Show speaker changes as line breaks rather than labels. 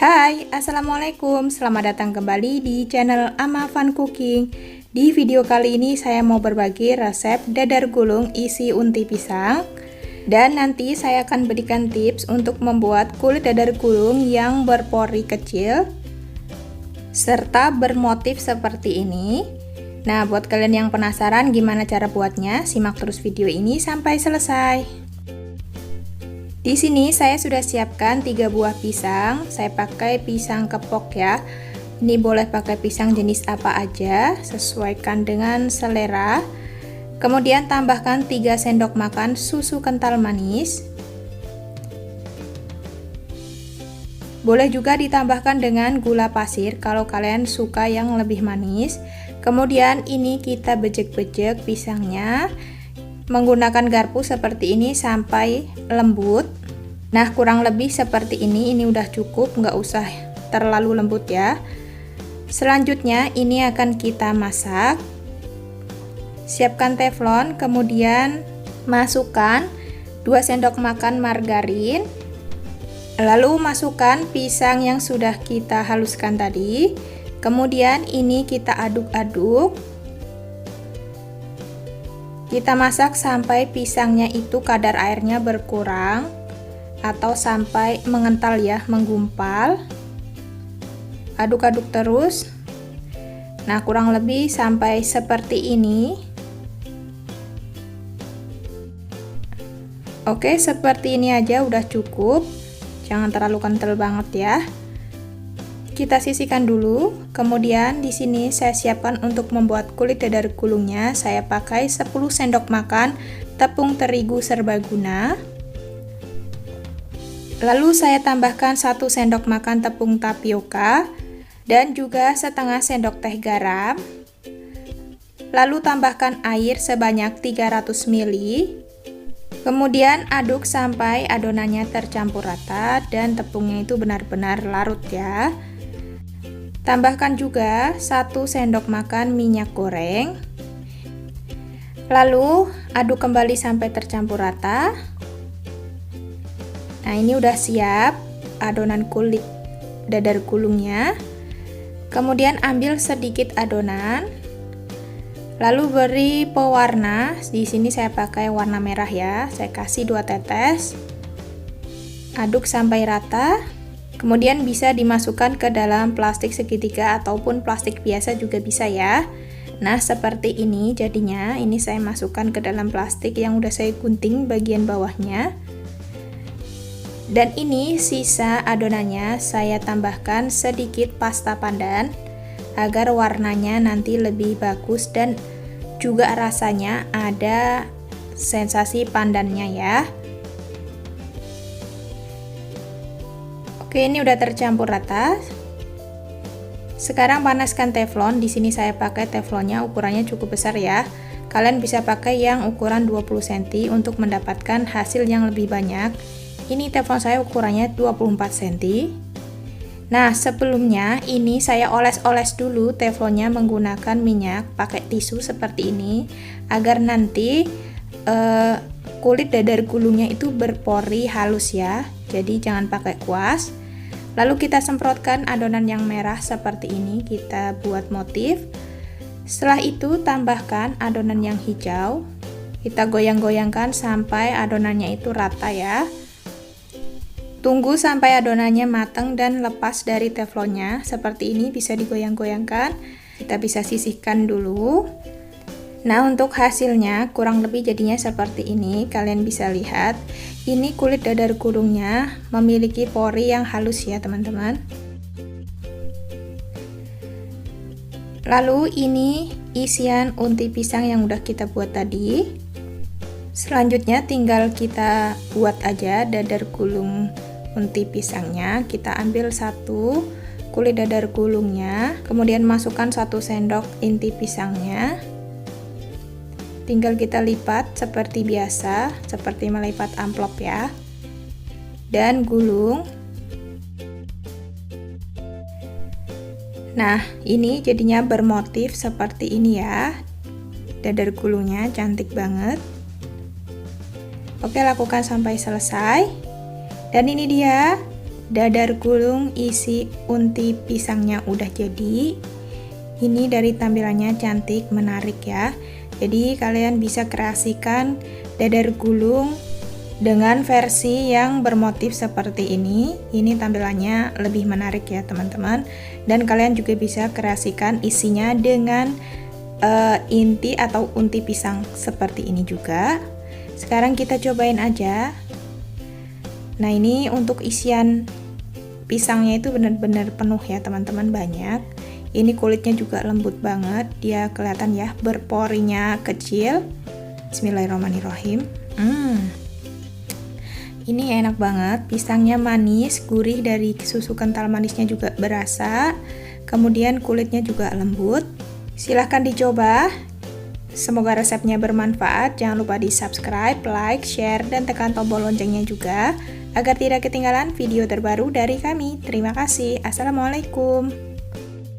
Hai, Assalamualaikum. Selamat datang kembali di channel Ama Fun Cooking. Di video kali ini saya mau berbagi resep dadar gulung isi unti pisang. Dan nanti saya akan berikan tips untuk membuat kulit dadar gulung yang berpori kecil Serta bermotif seperti ini. Nah, buat kalian yang penasaran gimana cara buatnya, simak terus video ini sampai selesai. Di sini saya sudah siapkan 3 buah pisang. Saya pakai pisang kepok ya. Ini boleh pakai pisang jenis apa aja, sesuaikan dengan selera. Kemudian tambahkan 3 sendok makan susu kental manis. Boleh juga ditambahkan dengan gula pasir kalau kalian suka yang lebih manis. Kemudian ini kita bejek-bejek pisangnya menggunakan garpu seperti ini sampai lembut. Nah kurang lebih seperti ini. Ini udah cukup nggak usah terlalu lembut ya. Selanjutnya ini akan kita masak. Siapkan teflon kemudian masukkan 2 sendok makan margarin. Lalu masukkan pisang yang sudah kita haluskan tadi. Kemudian ini kita aduk-aduk kita masak sampai pisangnya itu kadar airnya berkurang atau sampai mengental ya, menggumpal. Aduk-aduk terus. Nah, kurang lebih sampai seperti ini. Oke, seperti ini aja udah cukup. Jangan terlalu kental banget ya kita sisihkan dulu. Kemudian di sini saya siapkan untuk membuat kulit dadar gulungnya. Saya pakai 10 sendok makan tepung terigu serbaguna. Lalu saya tambahkan 1 sendok makan tepung tapioka dan juga setengah sendok teh garam. Lalu tambahkan air sebanyak 300 ml. Kemudian aduk sampai adonannya tercampur rata dan tepungnya itu benar-benar larut ya. Tambahkan juga 1 sendok makan minyak goreng. Lalu aduk kembali sampai tercampur rata. Nah, ini udah siap adonan kulit dadar gulungnya. Kemudian ambil sedikit adonan. Lalu beri pewarna. Di sini saya pakai warna merah ya. Saya kasih 2 tetes. Aduk sampai rata. Kemudian bisa dimasukkan ke dalam plastik segitiga ataupun plastik biasa juga bisa ya. Nah, seperti ini jadinya. Ini saya masukkan ke dalam plastik yang udah saya gunting bagian bawahnya. Dan ini sisa adonannya saya tambahkan sedikit pasta pandan agar warnanya nanti lebih bagus dan juga rasanya ada sensasi pandannya ya. Oke, ini udah tercampur rata. Sekarang panaskan teflon. Di sini saya pakai teflonnya ukurannya cukup besar ya. Kalian bisa pakai yang ukuran 20 cm untuk mendapatkan hasil yang lebih banyak. Ini teflon saya ukurannya 24 cm. Nah, sebelumnya ini saya oles-oles dulu teflonnya menggunakan minyak pakai tisu seperti ini agar nanti uh, kulit dadar gulungnya itu berpori halus ya. Jadi jangan pakai kuas. Lalu kita semprotkan adonan yang merah seperti ini, kita buat motif. Setelah itu tambahkan adonan yang hijau. Kita goyang-goyangkan sampai adonannya itu rata ya. Tunggu sampai adonannya matang dan lepas dari teflonnya. Seperti ini bisa digoyang-goyangkan. Kita bisa sisihkan dulu. Nah, untuk hasilnya kurang lebih jadinya seperti ini. Kalian bisa lihat, ini kulit dadar gulungnya memiliki pori yang halus ya, teman-teman. Lalu ini isian unti pisang yang udah kita buat tadi. Selanjutnya tinggal kita buat aja dadar gulung unti pisangnya. Kita ambil satu kulit dadar gulungnya, kemudian masukkan satu sendok inti pisangnya tinggal kita lipat seperti biasa seperti melipat amplop ya. Dan gulung. Nah ini jadinya bermotif seperti ini ya. Dadar gulungnya cantik banget. Oke lakukan sampai selesai. Dan ini dia dadar gulung isi unti pisangnya udah jadi. Ini dari tampilannya cantik, menarik ya. Jadi kalian bisa kreasikan dadar gulung dengan versi yang bermotif seperti ini. Ini tampilannya lebih menarik ya teman-teman. Dan kalian juga bisa kreasikan isinya dengan uh, inti atau unti pisang seperti ini juga. Sekarang kita cobain aja. Nah ini untuk isian pisangnya itu benar-benar penuh ya teman-teman banyak. Ini kulitnya juga lembut banget, dia kelihatan ya berporinya kecil. Bismillahirrahmanirrahim. Hmm, ini enak banget, pisangnya manis, gurih dari susu kental manisnya juga berasa. Kemudian kulitnya juga lembut. Silahkan dicoba. Semoga resepnya bermanfaat. Jangan lupa di subscribe, like, share, dan tekan tombol loncengnya juga agar tidak ketinggalan video terbaru dari kami. Terima kasih. Assalamualaikum.